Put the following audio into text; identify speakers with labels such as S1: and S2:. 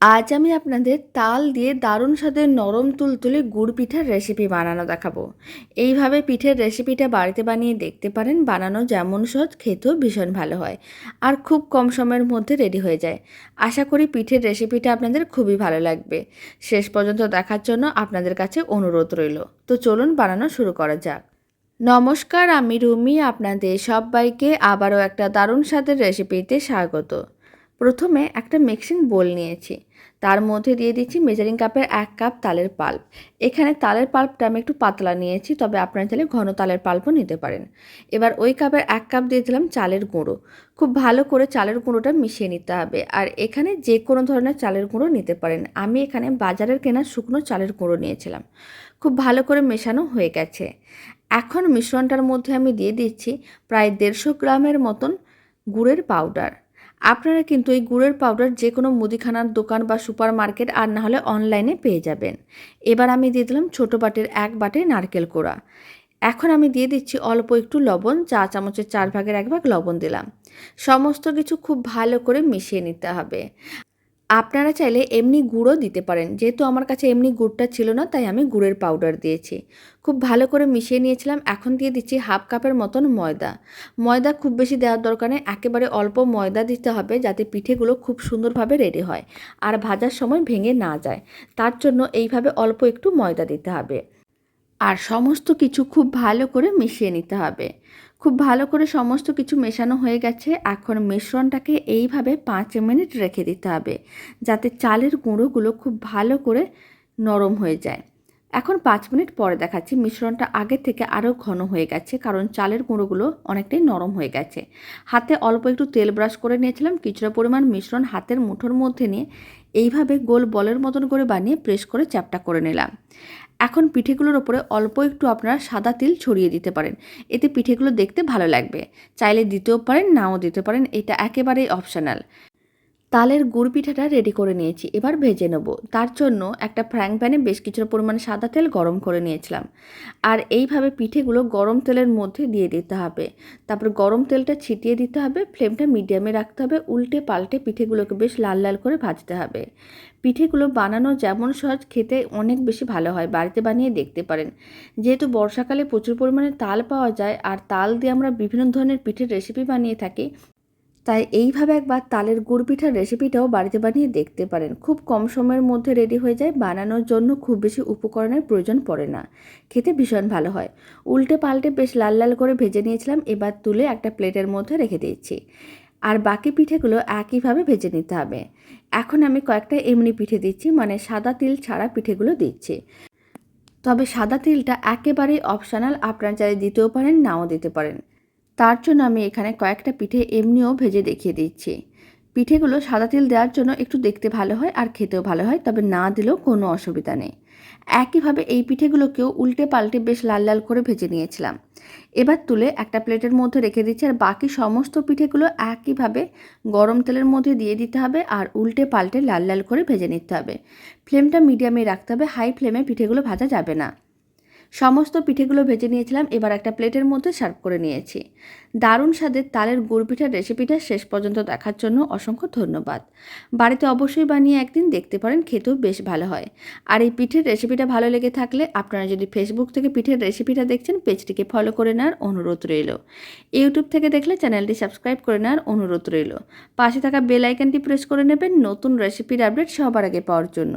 S1: আজ আমি আপনাদের তাল দিয়ে দারুণ স্বাদের নরম তুলতুলে গুড় পিঠার রেসিপি বানানো দেখাবো। এইভাবে পিঠের রেসিপিটা বাড়িতে বানিয়ে দেখতে পারেন, বানানো যেমন সহজ, খেতেও ভীষণ ভালো হয় আর খুব কম সময়ের মধ্যে রেডি হয়ে যায়। আশা করি পিঠের রেসিপিটা আপনাদের খুবই ভালো লাগবে। শেষ পর্যন্ত দেখার জন্য আপনাদের কাছে অনুরোধ রইল। তো চলুন বানানো শুরু করা যাক। নমস্কার, আমি রুমি, আপনাদের সবাইকে আবারও একটা দারুণ স্বাদের রেসিপিতে স্বাগত। প্রথমে একটা মিক্সিং বোল নিয়েছি। তার মধ্যে দিয়ে দিচ্ছি মেজারিং কাপের এক কাপ তালের পাল্প এখানে তালের পাল্পটা আমি একটু পাতলা নিয়েছি, তবে আপনারা চাইলে ঘন তালের পাল্পও নিতে পারেন। এবার ওই কাপের এক কাপ দিয়ে দিলাম চালের গুঁড়ো। খুব ভালো করে চালের গুঁড়োটা মিশিয়ে নিতে হবে, আর এখানে যে কোনো ধরনের চালের গুঁড়ো নিতে পারেন। আমি এখানে বাজারের কেনা শুকনো চালের গুঁড়ো নিয়েছিলাম। খুব ভালো করে মেশানো হয়ে গেছে। এখন মিশ্রণটার মধ্যে আমি দিয়ে দিচ্ছি প্রায় দেড়শো গ্রামের মতন গুড়ের পাউডার আপনারা কিন্তু এই গুড়ের পাউডার যে কোনো মুদিখানার দোকান বা সুপার মার্কেট আর না হলে অনলাইনে পেয়ে যাবেন। এবার আমি দিয়ে দিলাম ছোটো বাটের এক বাটে নারকেল কোড়া। এখন আমি দিয়ে দিচ্ছি অল্প একটু লবণ, চা চামচের চার ভাগের এক ভাগ লবণ দিলাম। সমস্ত কিছু খুব ভালো করে মিশিয়ে নিতে হবে। আপনারা চাইলে এমনি গুঁড়ো দিতে পারেন। যেহেতু আমার কাছে এমনি গুড়টা ছিল না, তাই আমি গুড়ের পাউডার দিয়েছি। খুব ভালো করে মিশিয়ে নিয়েছিলাম, এখন দিয়ে দিচ্ছি হাফ কাপের মতন ময়দা। ময়দা খুব বেশি দেওয়ার দরকার নেই, একেবারে অল্প ময়দা দিতে হবে যাতে পিঠেগুলো খুব সুন্দরভাবে রেডি হয় আর ভাজার সময় ভেঙে না যায়। তার জন্য এইভাবে অল্প একটু ময়দা দিতে হবে। আর সমস্ত কিছু খুব ভালো করে মিশিয়ে নিতে হবে। খুব ভালো করে সমস্ত কিছু মেশানো হয়ে গেছে। এখন মিশ্রণটাকে এইভাবে পাঁচ মিনিট রেখে দিতে হবে, যাতে চালের গুঁড়োগুলো খুব ভালো করে নরম হয়ে যায়। এখন পাঁচ মিনিট পরে দেখাচ্ছি, মিশ্রণটা আগে থেকে আরও ঘন হয়ে গেছে, কারণ চালের গুঁড়োগুলো অনেকটাই নরম হয়ে গেছে। হাতে অল্প একটু তেল ব্রাশ করে নিয়েছিলাম, কিছুটা পরিমাণ মিশ্রণ হাতের মুঠোর মধ্যে নিয়ে এইভাবে গোল বলের মতন করে বানিয়ে প্রেস করে চ্যাপটা করে নিলাম। এখন পিঠেগুলোর ওপরে অল্প একটু আপনারা সাদা তিল ছড়িয়ে দিতে পারেন। এতে পিঠেগুলো দেখতে ভালো লাগবে। চাইলে দিতেও পারেন, নাও দিতে পারেন। এটা একেবারেই অপশনাল তালের গুড় পিঠাটা রেডি করে নিয়েছি, এবার ভেজে নেব। তার জন্য একটা ফ্রাইং প্যানে বেশ কিছুটা পরিমাণে সাদা তেল গরম করে নিয়েছিলাম। আর এইভাবে পিঠেগুলো গরম তেলের মধ্যে দিয়ে দিতে হবে। তারপর গরম তেলটা ছিটিয়ে দিতে হবে ফ্লেমটা মিডিয়ামে রাখতে হবে, উল্টে পাল্টে পিঠেগুলোকে বেশ লাল লাল করে ভাজতে হবে। পিঠেগুলো বানানো যেমন সহজ, খেতে অনেক বেশি ভালো হয়, বাড়িতে বানিয়ে দেখতে পারেন। যেহেতু বর্ষাকালে প্রচুর পরিমাণে তাল পাওয়া যায়, আর তাল দিয়ে আমরা বিভিন্ন ধরনের পিঠের রেসিপি বানিয়ে থাকি তাই এইভাবে একবার তালের গুড় পিঠার রেসিপিটাও বাড়িতে বানিয়ে দেখতে পারেন। খুব কম সময়ের মধ্যে রেডি হয়ে যায়, বানানোর জন্য খুব বেশি উপকরণের প্রয়োজন পড়ে না। খেতে ভীষণ ভালো হয়। উল্টে পাল্টে বেশ লাল লাল করে ভেজে নিয়েছিলাম, এবার তুলে একটা প্লেটের মধ্যে রেখে দিয়েছি। আর বাকি পিঠেগুলো একইভাবে ভেজে নিতে হবে। এখন আমি কয়েকটা এমনি পিঠে দিচ্ছি মানে সাদা তিল ছাড়া পিঠেগুলো দিচ্ছি। তবে সাদা তিলটা একেবারেই অপশনাল আপনার চাইলে দিতেও পারেন, নাও দিতে পারেন। তার জন্য আমি এখানে কয়েকটা পিঠে এমনিও ভেজে দেখিয়ে দিচ্ছি। পিঠেগুলো সাদা তেল দেওয়ার জন্য একটু দেখতে ভালো হয় আর খেতেও ভালো হয়, তবে না দিলেও কোনো অসুবিধা নেই। একইভাবে এই পিঠেগুলোকেও উল্টে পাল্টে বেশ লাল লাল করে ভেজে নিয়েছিলাম। এবার তুলে একটা প্লেটের মধ্যে রেখে দিচ্ছি আর বাকি সমস্ত পিঠেগুলো একইভাবে গরম তেলের মধ্যে দিয়ে দিতে হবে আর উল্টে পাল্টে লাল লাল করে ভেজে নিতে হবে। ফ্লেমটা মিডিয়ামে রাখতে হবে, হাই ফ্লেমে পিঠেগুলো ভাজা যাবে না। সমস্ত পিঠেগুলো ভেজে নিয়েছিলাম, এবার একটা প্লেটের মধ্যে সার্ভ করে নিয়েছি। দারুণ স্বাদের তালের গুড় পিঠার রেসিপিটা শেষ পর্যন্ত দেখার জন্য অসংখ্য ধন্যবাদ। বাড়িতে অবশ্যই বানিয়ে একদিন দেখতে পারেন, খেতেও বেশ ভালো হয়। আর এই পিঠের রেসিপিটা ভালো লেগে থাকলে আপনারা যদি ফেসবুক থেকে পিঠের রেসিপিটা দেখছেন, পেজটিকে ফলো করে নেওয়ার অনুরোধ রইল। ইউটিউব থেকে দেখলে চ্যানেলটি সাবস্ক্রাইব করে নেওয়ার অনুরোধ রইল। পাশে থাকা বেল আইকনটি প্রেস করে নেবেন, নতুন রেসিপির আপডেট সবার আগে পাওয়ার জন্য।